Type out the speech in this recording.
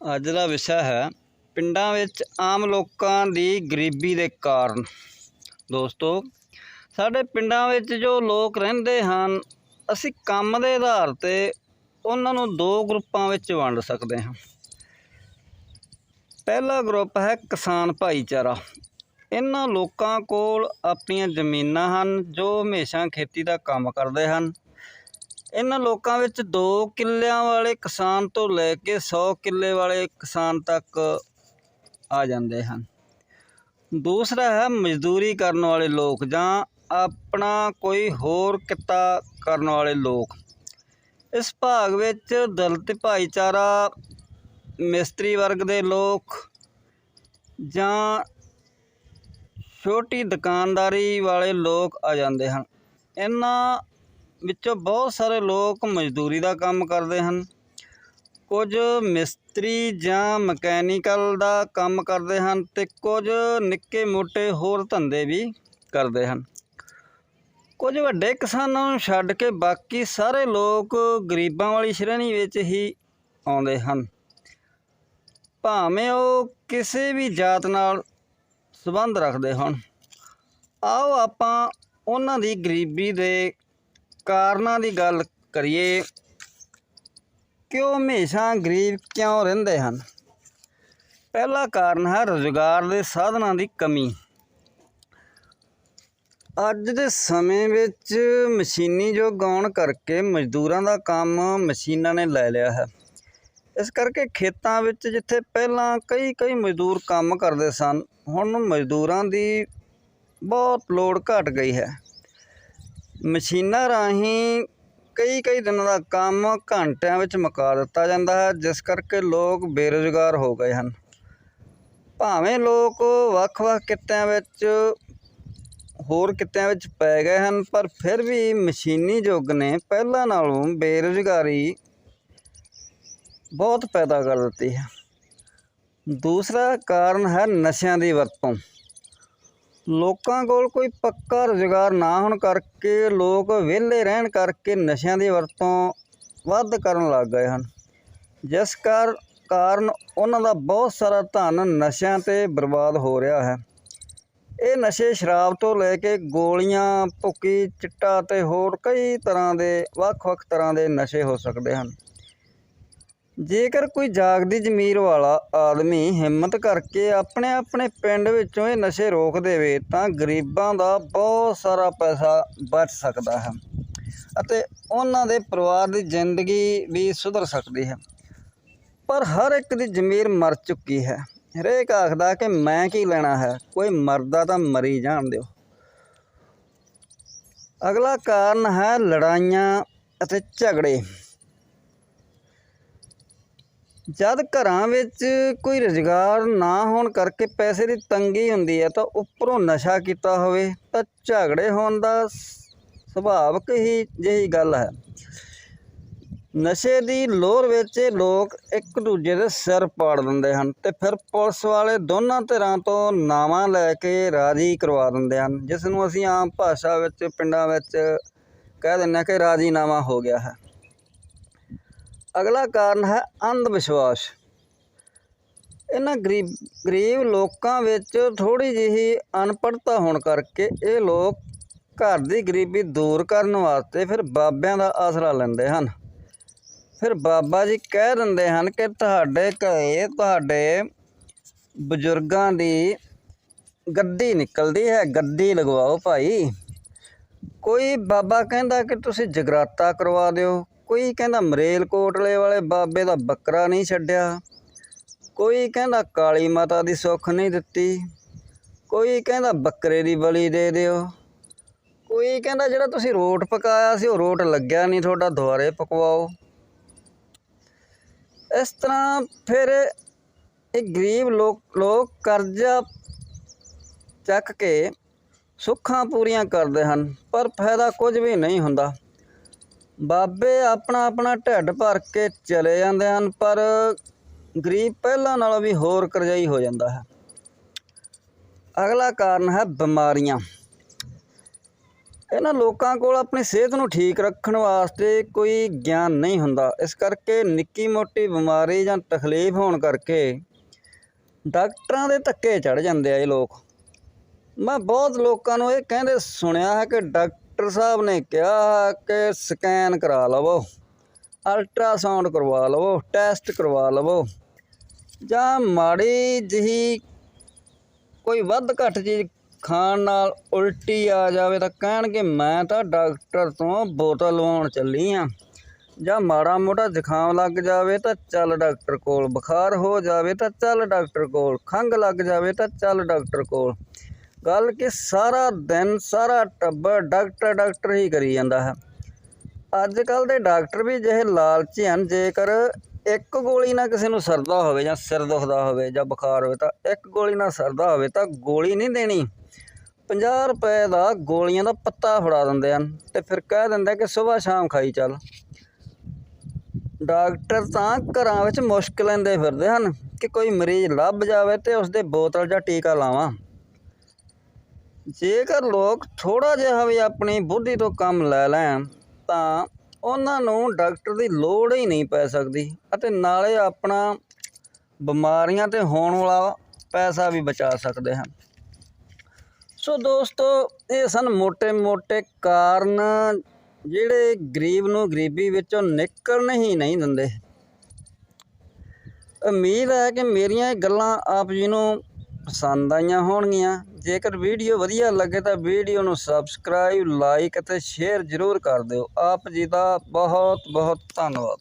ਅੱਜ ਦਾ ਵਿਸ਼ਾ ਹੈ ਪਿੰਡਾਂ ਵਿੱਚ ਆਮ ਲੋਕਾਂ ਦੀ ਗਰੀਬੀ ਦੇ ਕਾਰਨ। ਦੋਸਤੋ, ਸਾਡੇ ਪਿੰਡਾਂ ਵਿੱਚ ਜੋ ਲੋਕ ਰਹਿੰਦੇ ਹਨ, ਅਸੀਂ ਕੰਮ ਦੇ ਆਧਾਰ ਤੇ ਉਹਨਾਂ ਨੂੰ ਦੋ ਗਰੁੱਪਾਂ ਵਿੱਚ ਵੰਡ ਸਕਦੇ ਹਾਂ। ਪਹਿਲਾ ਗਰੁੱਪ ਹੈ ਕਿਸਾਨ ਭਾਈਚਾਰਾ। ਇਹਨਾਂ ਲੋਕਾਂ ਕੋਲ ਆਪਣੀਆਂ ਜ਼ਮੀਨਾਂ ਹਨ, ਜੋ ਹਮੇਸ਼ਾ ਖੇਤੀ ਦਾ ਕੰਮ ਕਰਦੇ ਹਨ। ਇਹਨਾਂ ਲੋਕਾਂ ਵਿੱਚ 2 ਕਿੱਲਿਆਂ ਵਾਲੇ ਕਿਸਾਨ ਤੋਂ ਲੈ ਕੇ 100 ਕਿੱਲੇ ਵਾਲੇ ਕਿਸਾਨ ਤੱਕ ਆ ਜਾਂਦੇ ਹਨ। ਦੂਸਰਾ ਹੈ ਮਜ਼ਦੂਰੀ ਕਰਨ ਵਾਲੇ ਲੋਕ ਜਾਂ ਆਪਣਾ ਕੋਈ ਹੋਰ ਕਿੱਤਾ ਕਰਨ ਵਾਲੇ ਲੋਕ। ਇਸ ਭਾਗ ਵਿੱਚ ਦਲਿਤ ਭਾਈਚਾਰਾ, ਮਿਸਤਰੀ ਵਰਗ ਦੇ ਲੋਕ ਜਾਂ ਛੋਟੀ ਦੁਕਾਨਦਾਰੀ ਵਾਲੇ ਲੋਕ ਆ ਜਾਂਦੇ ਹਨ। ਇਹਨਾਂ ਵਿੱਚੋਂ ਬਹੁਤ ਸਾਰੇ ਲੋਕ ਮਜ਼ਦੂਰੀ ਦਾ ਕੰਮ ਕਰਦੇ ਹਨ। ਕੁਝ ਮਿਸਤਰੀ ਜਾਂ ਮਕੈਨੀਕਲ ਦਾ ਕੰਮ ਕਰਦੇ ਹਨ ਤੇ ਕੁਝ ਨਿੱਕੇ ਮੋਟੇ ਹੋਰ ਧੰਦੇ ਵੀ ਕਰਦੇ ਹਨ। ਕੁਝ ਵੱਡੇ ਕਿਸਾਨਾਂ ਨੂੰ ਛੱਡ ਕੇ ਬਾਕੀ ਸਾਰੇ ਲੋਕ ਗਰੀਬਾਂ ਵਾਲੀ ਸ਼੍ਰੇਣੀ ਵਿੱਚ ਹੀ ਆਉਂਦੇ ਹਨ। ਭਾਵੇਂ ਉਹ ਕਿਸੇ ਵੀ ਜਾਤ ਨਾਲ ਸੰਬੰਧ ਰੱਖਦੇ ਹੋਣ। ਆਓ ਆਪਾਂ ਉਹਨਾਂ ਦੀ ਗਰੀਬੀ ਦੇ ਕਾਰਨਾਂ ਦੀ ਗੱਲ ਕਰੀਏ ਕਿ ਉਹ ਹਮੇਸ਼ਾ ਗਰੀਬ ਕਿਉਂ ਰਹਿੰਦੇ ਹਨ? ਪਹਿਲਾ ਕਾਰਨ ਹੈ ਰੁਜ਼ਗਾਰ ਦੇ ਸਾਧਨਾਂ ਦੀ ਕਮੀ। ਅੱਜ ਦੇ ਸਮੇਂ ਵਿੱਚ ਮਸ਼ੀਨੀ ਯੁੱਗ ਆਉਣ ਕਰਕੇ ਮਜ਼ਦੂਰਾਂ ਦਾ ਕੰਮ ਮਸ਼ੀਨਾਂ ਨੇ ਲੈ ਲਿਆ ਹੈ। ਇਸ ਕਰਕੇ ਖੇਤਾਂ ਵਿੱਚ ਜਿੱਥੇ ਪਹਿਲਾਂ ਕਈ ਕਈ ਮਜ਼ਦੂਰ ਕੰਮ ਕਰਦੇ ਸਨ, ਹੁਣ ਮਜ਼ਦੂਰਾਂ ਦੀ ਬਹੁਤ ਲੋੜ ਘਟ ਗਈ ਹੈ। ਮਸ਼ੀਨਾਂ ਰਾਹੀਂ ਕਈ ਕਈ ਦਿਨਾਂ ਦਾ ਕੰਮ ਘੰਟਿਆਂ ਵਿੱਚ ਮੁਕਾ ਦਿੱਤਾ ਜਾਂਦਾ ਹੈ, ਜਿਸ ਕਰਕੇ ਲੋਕ ਬੇਰੁਜ਼ਗਾਰ ਹੋ ਗਏ ਹਨ। ਭਾਵੇਂ ਲੋਕ ਵੱਖ-ਵੱਖ ਕਿੱਤਿਆਂ ਵਿੱਚ, ਹੋਰ ਕਿੱਤਿਆਂ ਵਿੱਚ ਪੈ ਗਏ ਹਨ, ਪਰ ਫਿਰ ਵੀ ਮਸ਼ੀਨੀ ਯੁੱਗ ਨੇ ਪਹਿਲਾਂ ਨਾਲੋਂ ਬੇਰੁਜ਼ਗਾਰੀ ਬਹੁਤ ਪੈਦਾ ਕਰ ਦਿੱਤੀ ਹੈ। ਦੂਸਰਾ ਕਾਰਨ ਹੈ ਨਸ਼ਿਆਂ ਦੀ ਵਰਤੋਂ। ਲੋਕਾਂ ਕੋਲ ਕੋਈ ਪੱਕਾ ਰੁਜ਼ਗਾਰ ਨਾ ਹੋਣ ਕਰਕੇ ਲੋਕ ਵਿਹਲੇ ਰਹਿਣ ਕਰਕੇ ਨਸ਼ਿਆਂ ਦੀ ਵਰਤੋਂ ਵੱਧ ਕਰਨ ਲੱਗ ਗਏ ਹਨ। ਜਿਸ ਕਰ, ਕਾਰਨ ਉਹਨਾਂ ਦਾ ਬਹੁਤ ਸਾਰਾ ਧਨ ਨਸ਼ਿਆਂ ਤੇ ਬਰਬਾਦ ਹੋ ਰਿਹਾ ਹੈ। ਇਹ ਨਸ਼ੇ ਸ਼ਰਾਬ ਤੋਂ ਲੈ ਕੇ ਗੋਲੀਆਂ, ਭੁੱਕੀ, ਚਿੱਟਾ ਤੇ ਹੋਰ ਕਈ ਤਰ੍ਹਾਂ ਦੇ ਵੱਖ-ਵੱਖ ਤਰ੍ਹਾਂ ਦੇ ਨਸ਼ੇ ਹੋ ਸਕਦੇ ਹਨ। ਜੇਕਰ ਕੋਈ ਜਾਗਦੀ ਜ਼ਮੀਰ ਵਾਲਾ ਆਦਮੀ ਹਿੰਮਤ ਕਰਕੇ ਆਪਣੇ ਆਪਣੇ ਪਿੰਡ ਵਿੱਚੋਂ ਇਹ ਨਸ਼ੇ ਰੋਕ ਦੇਵੇ, ਤਾਂ ਗਰੀਬਾਂ ਦਾ ਬਹੁਤ ਸਾਰਾ ਪੈਸਾ ਬਚ ਸਕਦਾ ਹੈ ਅਤੇ ਉਹਨਾਂ ਦੇ ਪਰਿਵਾਰ ਦੀ ਜ਼ਿੰਦਗੀ ਵੀ ਸੁਧਰ ਸਕਦੀ ਹੈ। ਪਰ ਹਰ ਇੱਕ ਦੀ ਜ਼ਮੀਰ ਮਰ ਚੁੱਕੀ ਹੈ। ਹਰੇਕ ਆਖਦਾ ਕਿ ਮੈਂ ਕੀ ਲੈਣਾ ਹੈ? ਕੋਈ ਮਰਦਾ ਤਾਂ ਮਰੀ ਜਾਣ ਦਿਓ। ਅਗਲਾ ਕਾਰਨ ਹੈ ਲੜਾਈਆਂ ਅਤੇ ਝਗੜੇ। ਜਦ ਘਰਾਂ ਵਿੱਚ ਕੋਈ ਰੁਜ਼ਗਾਰ ਨਾ ਹੋਣ ਕਰਕੇ ਪੈਸੇ ਦੀ ਤੰਗੀ ਹੁੰਦੀ ਹੈ ਤਾਂ ਉੱਪਰੋਂ ਨਸ਼ਾ ਕੀਤਾ ਹੋਵੇ, ਤਾਂ ਝਗੜੇ ਹੋਣ ਦਾ ਸੁਭਾਵਕ ਹੀ ਜਿਹੀ ਗੱਲ ਹੈ। ਨਸ਼ੇ ਦੀ ਲੋਰ ਵਿੱਚ ਲੋਕ ਇੱਕ ਦੂਜੇ ਦੇ ਸਿਰ ਪਾੜ ਦਿੰਦੇ ਹਨ ਤੇ ਫਿਰ ਪੁਲਿਸ ਵਾਲੇ ਦੋਨਾਂ ਧਿਰਾਂ ਤੋਂ ਨਾਵਾਂ ਲੈ ਕੇ ਰਾਜੀ ਕਰਵਾ ਦਿੰਦੇ ਹਨ, ਜਿਸ ਨੂੰ ਅਸੀਂ ਆਮ ਭਾਸ਼ਾ ਵਿੱਚ, ਪਿੰਡਾਂ ਵਿੱਚ ਕਹਿ ਦਿੰਦੇ ਹਾਂ ਕਿ ਰਾਜੀਨਾਮਾ ਹੋ ਗਿਆ ਹੈ। ਅਗਲਾ ਕਾਰਨ ਹੈ ਅੰਧ ਵਿਸ਼ਵਾਸ ਇਹਨਾਂ ਗਰੀਬ ਗਰੀਬ ਲੋਕਾਂ ਵਿੱਚ ਥੋੜੀ ਜਿਹੀ ਅਨਪੜ੍ਹਤਾ ਹੋਣ ਕਰਕੇ ਇਹ ਲੋਕ ਘਰ ਦੀ ਗਰੀਬੀ ਦੂਰ ਕਰਨ ਵਾਸਤੇ ਫਿਰ ਬਾਬਿਆਂ ਦਾ ਆਸਰਾ ਲੈਂਦੇ ਹਨ। ਫਿਰ ਬਾਬਾ ਜੀ ਕਹਿ ਦਿੰਦੇ ਹਨ ਕਿ ਤੁਹਾਡੇ ਘਰੇ ਤੁਹਾਡੇ ਬਜ਼ੁਰਗਾਂ ਦੀ ਗੱਦੀ ਨਿਕਲਦੀ ਹੈ ਗੱਦੀ ਲਗਵਾਓ ਭਾਈ। ਕੋਈ ਬਾਬਾ ਕਹਿੰਦਾ ਕਿ ਤੁਸੀਂ ਜਗਰਾਤਾ ਕਰਵਾ ਦਿਓ ਕੋਈ ਕਹਿੰਦਾ ਮਰੇਲ ਕੋਟਲੇ ਵਾਲੇ ਬਾਬੇ ਦਾ ਬੱਕਰਾ ਨਹੀਂ ਛੱਡਿਆ। ਕੋਈ ਕਹਿੰਦਾ ਕਾਲੀ ਮਾਤਾ ਦੀ ਸੁੱਖ ਨਹੀਂ ਦਿੱਤੀ। ਕੋਈ ਕਹਿੰਦਾ ਬੱਕਰੇ ਦੀ ਬਲੀ ਦੇ ਦਿਓ। ਕੋਈ ਕਹਿੰਦਾ ਜਿਹੜਾ ਤੁਸੀਂ ਰੋਟ ਪਕਾਇਆ ਸੀ, ਉਹ ਰੋਟ ਲੱਗਿਆ ਨਹੀਂ, ਤੁਹਾਡਾ ਦੁਬਾਰੇ ਪਕਵਾਓ। ਇਸ ਤਰ੍ਹਾਂ ਫਿਰ ਇਹ ਗਰੀਬ ਲੋਕ ਲੋਕ ਕਰਜ਼ਾ ਚੱਕ ਕੇ ਸੁੱਖਾਂ ਪੂਰੀਆਂ ਕਰਦੇ ਹਨ, ਪਰ ਫਾਇਦਾ ਕੁਝ ਵੀ ਨਹੀਂ ਹੁੰਦਾ। ਬਾਬੇ ਆਪਣਾ ਆਪਣਾ ਢਿੱਡ ਭਰ ਕੇ ਚਲੇ ਜਾਂਦੇ ਹਨ, ਪਰ ਗਰੀਬ ਪਹਿਲਾਂ ਨਾਲੋਂ ਵੀ ਹੋਰ ਕਰਜ਼ਾਈ ਹੋ ਜਾਂਦਾ ਹੈ। ਅਗਲਾ ਕਾਰਨ ਹੈ ਬਿਮਾਰੀਆਂ। ਇਹਨਾਂ ਲੋਕਾਂ ਕੋਲ ਆਪਣੀ ਸਿਹਤ ਨੂੰ ਠੀਕ ਰੱਖਣ ਵਾਸਤੇ ਕੋਈ ਗਿਆਨ ਨਹੀਂ ਹੁੰਦਾ। ਇਸ ਕਰਕੇ ਨਿੱਕੀ ਮੋਟੀ ਬਿਮਾਰੀ ਜਾਂ ਤਕਲੀਫ ਹੋਣ ਕਰਕੇ ਡਾਕਟਰਾਂ ਦੇ ਧੱਕੇ ਚੜ ਜਾਂਦੇ ਆ ਇਹ ਲੋਕ। ਮੈਂ ਬਹੁਤ ਲੋਕਾਂ ਨੂੰ ਇਹ ਕਹਿੰਦੇ ਸੁਣਿਆ ਹੈ ਕਿ ਡਾਕਟਰ ਡਾਕਟਰ ਸਾਹਿਬ ਨੇ ਕਿਹਾ ਕਿ ਸਕੈਨ ਕਰਾ ਲਵੋ, ਅਲਟਰਾਸਾਊਂਡ ਕਰਵਾ ਲਵੋ, ਟੈਸਟ ਕਰਵਾ ਲਵੋ, ਜਾਂ ਮਾੜੀ ਜਿਹੀ ਕੋਈ ਵੱਧ ਘੱਟ ਚੀਜ਼ ਖਾਣ ਨਾਲ ਉਲਟੀ ਆ ਜਾਵੇ ਤਾਂ ਕਹਿਣਗੇ ਮੈਂ ਤਾਂ ਡਾਕਟਰ ਤੋਂ ਬੋਤਲ ਲਵਾਉਣ ਚੱਲੀ ਆ, ਜਾਂ ਮਾੜਾ ਮੋਟਾ ਜ਼ੁਕਾਮ ਲੱਗ ਜਾਵੇ ਤਾਂ ਚੱਲ ਡਾਕਟਰ ਕੋਲ ਬੁਖਾਰ ਹੋ ਜਾਵੇ ਤਾਂ ਚੱਲ ਡਾਕਟਰ ਕੋਲ, ਖੰਘ ਲੱਗ ਜਾਵੇ ਤਾਂ ਚੱਲ ਡਾਕਟਰ ਕੋਲ। ਗੱਲ ਕਿ ਸਾਰਾ ਦਿਨ ਸਾਰਾ ਟੱਬਰ ਡਾਕਟਰ ਡਾਕਟਰ ਹੀ ਕਰੀ ਜਾਂਦਾ ਹੈ। ਅੱਜ ਕੱਲ ਦੇ ਡਾਕਟਰ ਵੀ ਜਿਹੇ ਲਾਲਚੀ ਹਨ, ਜੇਕਰ ਇੱਕ ਗੋਲੀ ਨਾਲ ਕਿਸੇ ਨੂੰ ਸਰਦਾ ਹੋਵੇ ਜਾਂ ਸਿਰ ਦੁਖਦਾ ਹੋਵੇ ਜਾਂ ਬੁਖਾਰ ਹੋਵੇ ਤਾਂ ਇੱਕ ਗੋਲੀ ਨਾਲ ਸਰਦਾ ਹੋਵੇ ਤਾਂ ਗੋਲੀ ਨਹੀਂ ਦੇਣੀ। 50 ਰੁਪਏ ਦਾ ਗੋਲੀਆਂ ਦਾ ਪੱਤਾ ਫੜਾ ਦਿੰਦੇ ਹਨ ਤੇ ਫਿਰ ਕਹਿ ਦਿੰਦੇ ਕਿ ਸਵੇਰ ਸ਼ਾਮ ਖਾਈ ਚੱਲ। ਡਾਕਟਰ ਤਾਂ ਘਰਾਂ ਵਿੱਚ ਮੁਸ਼ਕ ਲੈਂਦੇ ਫਿਰਦੇ ਹਨ ਕਿ ਕੋਈ ਮਰੀਜ਼ ਲੱਭ ਜਾਵੇ ਤੇ ਉਸਦੇ ਬੋਤਲ ਜਾਂ ਟੀਕਾ ਲਾਵਾਂ। ਜੇਕਰ ਲੋਕ ਥੋੜਾ ਜਿਹਾ ਵੀ ਆਪਣੀ ਬੁੱਧੀ ਤੋਂ ਕੰਮ ਲੈ ਲੈਣ, ਤਾਂ ਉਹਨਾਂ ਨੂੰ ਡਾਕਟਰ ਦੀ ਲੋੜ ਹੀ ਨਹੀਂ ਪੈ ਸਕਦੀ ਅਤੇ ਨਾਲੇ ਆਪਣਾ ਬਿਮਾਰੀਆਂ ਤੇ ਹੋਣ ਵਾਲਾ ਪੈਸਾ ਵੀ ਬਚਾ ਸਕਦੇ ਹਨ। ਸੋ ਦੋਸਤੋ, ਇਹ ਸਨ ਮੋٹے-ਮੋٹے ਕਾਰਨ ਜਿਹੜੇ ਗਰੀਬ ਨੂੰ ਗਰੀਬੀ ਵਿੱਚੋਂ ਨਿਕਲਣ ਹੀ ਨਹੀਂ ਦਿੰਦੇ। ਉਮੀਦ ਹੈ ਕਿ ਮੇਰੀਆਂ ਇਹ ਗੱਲਾਂ ਆਪ ਜੀ ਨੂੰ ਪਸੰਦ ਆਈਆਂ ਹੋਣਗੀਆਂ। ਜੇਕਰ ਵੀਡੀਓ ਵਧੀਆ ਲੱਗੇ ਤਾਂ ਵੀਡੀਓ ਨੂੰ ਸਬਸਕ੍ਰਾਈਬ, ਲਾਈਕ ਅਤੇ ਸ਼ੇਅਰ ਜ਼ਰੂਰ ਕਰ ਦਿਓ। ਆਪ ਜੀ ਦਾ ਬਹੁਤ ਬਹੁਤ ਧੰਨਵਾਦ।